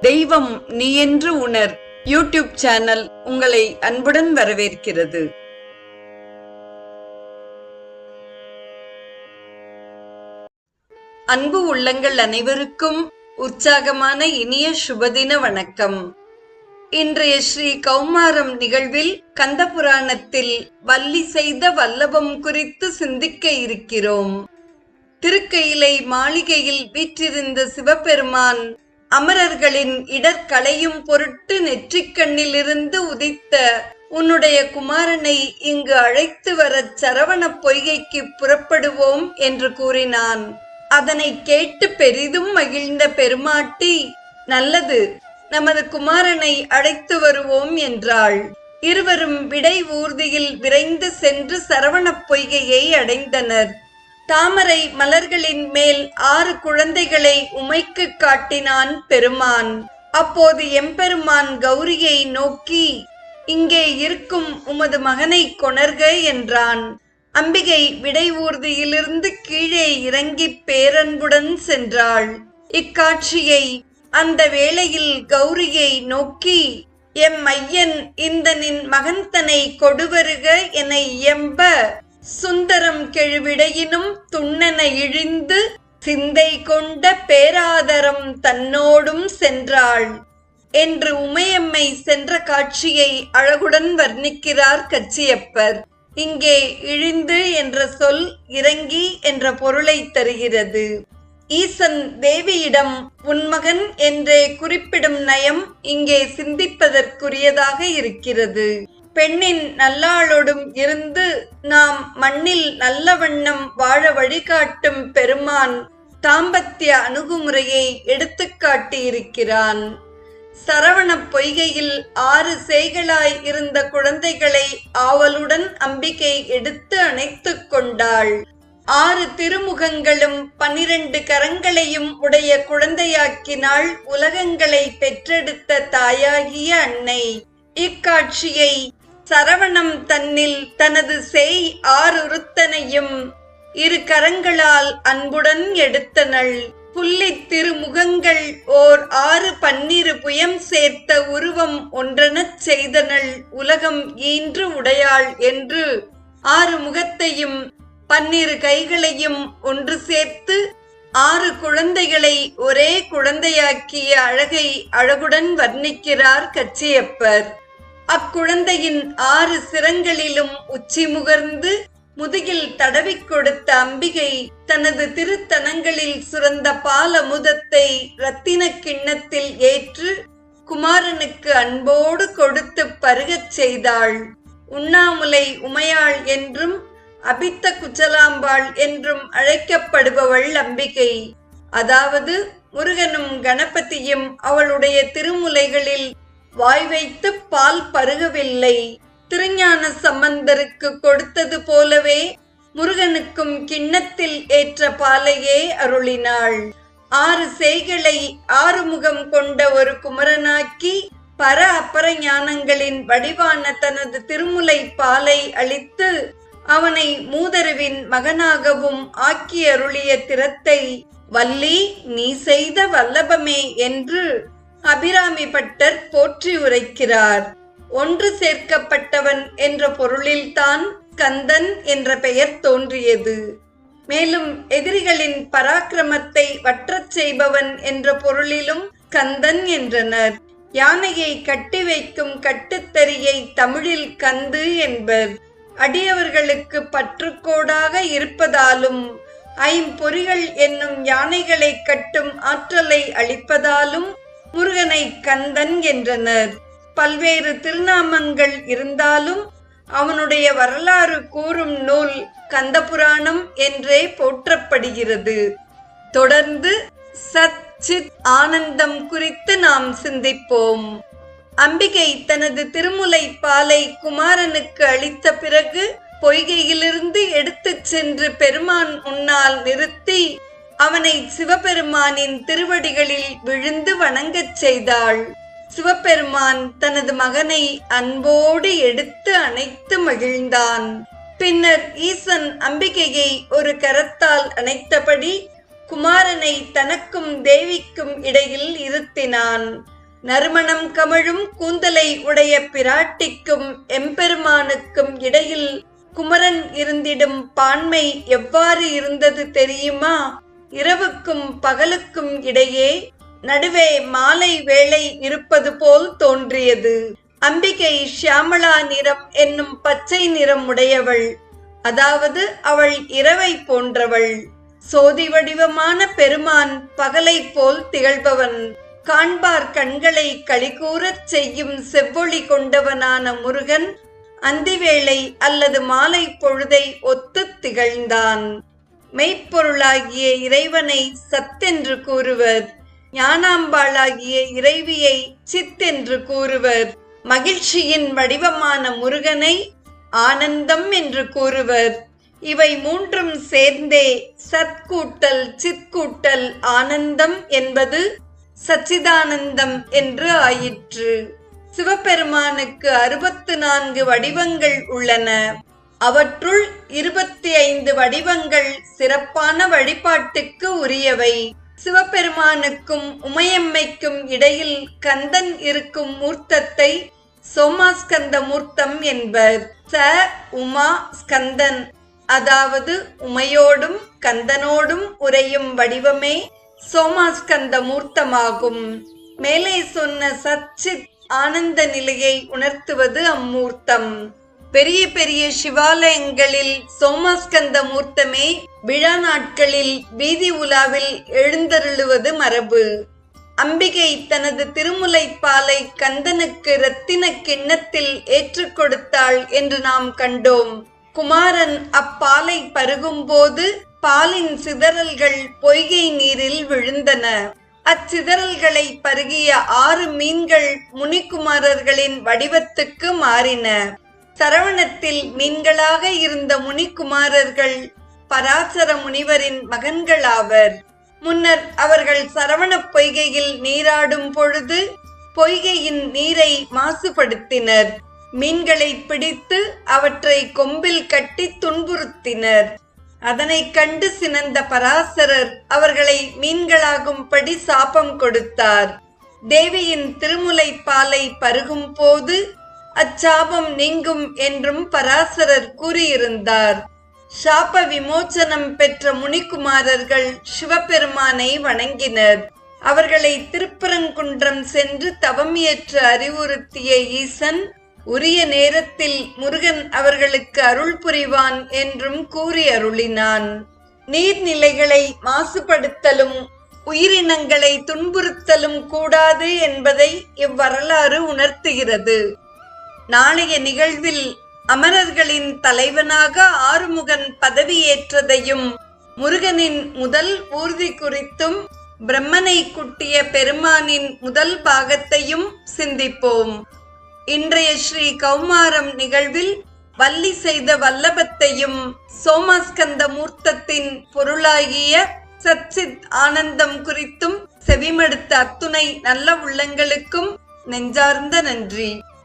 தெய்வம் நீ என்று உணர். யூடியூப் சேனல் உங்களை அன்புடன் வரவேற்கிறது. அன்பு உள்ளங்கள் அனைவருக்கும் உற்சாகமான இனிய சுபதின வணக்கம். இன்றைய ஸ்ரீ கௌமாரம் நிகழ்வில் கந்த புராணத்தில் வள்ளி செய்த வல்லபம் குறித்து சிந்திக்க இருக்கிறோம். திருக்கையிலை மாளிகையில் வீற்றிருந்த சிவபெருமான் அமரர்களின் இடர்களையும் பொருட்டு நெற்றிக்கண்ணிலிருந்து உதித்த உன்னுடைய குமாரனை இங்கு அழைத்து வரச் சரவணப் பொய்கைக்கு புறப்படுவோம் என்று கூறினான். அதனை கேட்டு பெரிதும் மகிழ்ந்த பெருமாட்டி நல்லது நமது குமாரனை அழைத்து வருவோம் என்றாள். இருவரும் விடை ஊர்தியில் விரைந்து சென்று சரவணப் பொய்கையை அடைந்தனர். தாமரை மலர்களின் மேல் ஆறு குழந்தைகளை உமைக்கு காட்டினான் பெருமான். அப்போது எம்பெருமான் கௌரியை நோக்கி இங்கே இருக்கும் உமது மகனை கொணர்க என்றான். அம்பிகை விடை ஊர்தியிலிருந்து கீழே இறங்கி பேரன்புடன் சென்றாள். இக்காட்சியை அந்த வேளையில் கௌரியை நோக்கி எம் ஐயன் இந்த நின் மகன் தனை கொடுவருக என இயம்ப சுந்தரம் கெழுவிடையினும் துண்ணென இழிந்து சிந்தை கொண்ட பேராதரம் தன்னோடும் சென்றாள். என்று உமையம்மை சென்ற காட்சியை அழகுடன் வர்ணிக்கிறார் கச்சியப்பர். இங்கே இழிந்து என்ற சொல் இறங்கி என்ற பொருளை தருகிறது. ஈசன் தேவியிடம் உன்மகன் என்றே குறிப்பிடும் நயம் இங்கே சிந்திப்பதற்குரியதாக இருக்கிறது. பெண்ணின் நல்லாளோடும் இருந்து நாம் மண்ணில் நல்ல வண்ணம் வாழ வழிகாட்டும் பெருமான் தாம்பத்திய அணுகுமுறையை எடுத்துக்காட்டியிருக்கிறான் சரவண பொய்கையில் ஆறு சேய்களாய் இருந்த குழந்தைகளை ஆவலுடன் அம்பிகை எடுத்து அணைத்துக் கொண்டாள். ஆறு திருமுகங்களும் பன்னிரண்டு கரங்களையும் உடைய குழந்தையாக்கினாள் உலகங்களை பெற்றெடுத்த தாயாகிய அன்னை. இக்காட்சியை சரவணம் தன்னில் தனது செய் ஆறுருத்தனையும் இரு கரங்களால் அன்புடன் எடுத்தனள். புள்ளித் திருமுகங்கள் ஓர் ஆறு பன்னிரு புயம் சேர்த்த உருவம் ஒன்றெனச் செய்தனள். உலகம் ஈன்று உடையாள் என்று ஆறு முகத்தையும் பன்னிரு கைகளையும் ஒன்று சேர்த்து ஆறு குழந்தைகளை ஒரே குழந்தையாக்கிய அழகை அழகுடன் வர்ணிக்கிறார் கச்சியப்பர். அக்குழந்தையின் ஆறு சிரங்களிலும் உச்சி முகர்ந்து முதுகில் தடவிக் கொடுத்த அம்பிகை தனது திருத்தனங்களில் சுரந்த பால முதத்தை ரத்தின கிண்ணத்தில் ஏற்று குமாரனுக்கு அன்போடு கொடுத்து பருகச் செய்தாள். உண்ணாமுலை உமையாள் என்றும் அபித்த குச்சலாம்பாள் என்றும் அழைக்கப்படுபவள் அம்பிகை. அதாவது முருகனும் கணபதியும் அவளுடைய திருமுலைகளில் வாய் வைத்து பால் பருகவில்லை. திருஞான சம்பந்தருக்கு கொடுத்தது போலவே முருகனுக்கும் கிண்ணத்தில் ஏற்ற பாலையே அருளினாள். ஆறு செய்களை ஆறுமுகம் கொண்ட ஒரு குமரனாக்கி பர அப்பர ஞானங்களின் வடிவான தனது திருமுலை பாலை அளித்து அவனை மூதருவின் மகனாகவும் ஆக்கி அருளிய திறத்தை வள்ளி நீ செய்த வல்லபமே என்று அபிராமி பட்டர் போற்றி உரைக்கிறார். ஒன்று சேர்க்கப்பட்டவன் என்ற பொருளில்தான் கந்தன் என்ற பெயர் தோன்றியது. மேலும் எதிரிகளின் பராக்கிரமத்தை வற்றச் செய்பவன் என்ற பொருளிலும் கந்தன் என்றனர். யானையை கட்டி வைக்கும் கட்டுத்தறியை தமிழில் கந்து என்பர். அடியவர்களுக்கு பற்றுக்கோடாக இருப்பதாலும் ஐம்பொறிகள் என்னும் யானைகளை கட்டும் ஆற்றலை அளிப்பதாலும் முருகனை கந்தன் என்றனர். பல்வேறு திருநாமங்கள் இருந்தாலும் அவனுடைய வரலாறு கூறும் நூல் கந்தபுராணம் என்றே போற்றப்படுகிறது. தொடர்ந்து சத் சித் ஆனந்தம் குறித்து நாம் சிந்திப்போம். அம்பிகை தனது திருமுலை பாலை குமாரனுக்கு அளித்த பிறகு பொய்கையிலிருந்து எடுத்துச் சென்று பெருமான் முன்னால் நிறுத்தி அவனை சிவபெருமானின் திருவடிகளில் விழுந்து வணங்கச் செய்தாள். சிவபெருமான் தனது மகனை அன்போடு எடுத்து அணைத்து மகிழ்ந்தான். பின்னர் ஈசன் அம்பிகையை ஒரு கரத்தால் அணைத்தபடி குமாரனை தனக்கும் தேவிக்கும் இடையில் இருத்தினான். நறுமணம் கமழும் கூந்தலை உடைய பிராட்டிக்கும் எம்பெருமானுக்கும் இடையில் குமரன் இருந்திடும் பான்மை எவ்வாறு இருந்தது தெரியுமா? இரவுக்கும் பகலுக்கும் இடையே நடுவே மாலை வேளை இருப்பது போல் தோன்றியது. அம்பிகை ஷியாமளா நிறம் என்னும் பச்சை நிறம் உடையவள். அதாவது அவள் இரவை போன்றவள். சோதி வடிவமான பெருமான் பகலை போல் திகழ்பவன். காண்பார் கண்களை களிகூறச் செய்யும் செவ்வொளி கொண்டவனான முருகன் அந்திவேளை அல்லது மாலை பொழுதை ஒத்துத் திகழ்ந்தான். மெய்ப்பொருளாகிய இறைவனை சத்தென்று கூறுவர். ஞானாம்பாளாகிய இறைவியை சித்தென்று கூறுவர். மகிழ்ச்சியின் வடிவமான முருகனை ஆனந்தம் என்று கூறுவர். இவை மூன்றும் சேர்ந்தே சத்கூட்டல் சித்கூட்டல் ஆனந்தம் என்பது சச்சிதானந்தம் என்று ஆயிற்று. சிவபெருமானுக்கு அறுபத்து நான்கு வடிவங்கள் உள்ளன. அவற்றுள் இருபத்தி ஐந்து வடிவங்கள் சிறப்பான வழிபாட்டுக்கு உரியவை. சிவபெருமானுக்கும் உமையம்மைக்கும் இடையில் கந்தன் இருக்கும் மூர்த்தத்தை சோமாஸ்கந்த மூர்த்தம் என்பர். ச. உமா ஸ்கந்தன் அதாவது உமையோடும் கந்தனோடும் உரையும் வடிவமே சோமாஸ்கந்த மூர்த்தமாகும். மேலே சொன்ன சச்சித் ஆனந்த நிலையை உணர்த்துவது அம்மூர்த்தம். பெரிய பெரிய சிவாலயங்களில் சோமாஸ்கந்த மூர்த்தமே விழா நாட்களில் வீதி உலாவில் எழுந்தருளுவது மரபு. அம்பிகை தனது திருமுலைப்பாலை கந்தனுக்கு இரத்தின கிண்ணத்தில் ஏற்றுக் கொடுத்தாள் என்று நாம் கண்டோம். குமாரன் அப்பாலை பருகும்போது பாலின் சிதறல்கள் பொய்கை நீரில் விழுந்தன. அச்சிதறல்களை பருகிய ஆறு மீன்கள் முனிக்குமாரர்களின் வடிவத்துக்கு மாறின. சரவணத்தில் மீன்களாக இருந்த முனிக்குமாரர்கள் பராசர முனிவரின் மகன்களாவர். முன்னர் அவர்கள் சரவண பொய்கையில் நீராடும் பொழுது பொய்கையின் நீரை மாசுபடுத்தினர். மீன்களை பிடித்து அவற்றை கொம்பில் கட்டி துன்புறுத்தினர். அதனை கண்டு சினந்த பராசரர் அவர்களை மீன்களாகும்படி சாபம் கொடுத்தார். தேவியின் திருமுலை பாலை பருகும் போது அச்சாபம் நீங்கும் என்றும் பராசரர் கூறியிருந்தார். சாப விமோச்சனம் பெற்ற முனிக்குமாரர்கள் சிவபெருமானை வணங்கினர். அவர்களை திருப்பரங்குன்றம் சென்று தவம் அறிவுறுத்திய ஈசன் உரிய நேரத்தில் முருகன் அவர்களுக்கு அருள் புரிவான் என்றும் கூறி அருளினான் நீர்நிலைகளை மாசுபடுத்தலும் உயிரினங்களை துன்புறுத்தலும் கூடாது என்பதை இவ்வரலாறு உணர்த்துகிறது. நாளைய நிகழ்வில் அமரர்களின் தலைவனாக ஆறுமுகன் பதவியேற்றதையும் முருகனின் முதல் ஊர்தி குறித்தும் பிரம்மனை குட்டிய பெருமானின் முதல் பாகத்தையும் சிந்திப்போம். இன்றைய ஸ்ரீ கௌமாரம் நிகழ்வில் வள்ளி செய்த வல்லபத்தையும் சோமாஸ்கந்த மூர்த்தத்தின் பொருளாகிய சச்சித் ஆனந்தம் குறித்தும் செவிமடுத்த அத்துணை நல்ல உள்ளங்களுக்கும் நெஞ்சார்ந்த நன்றி.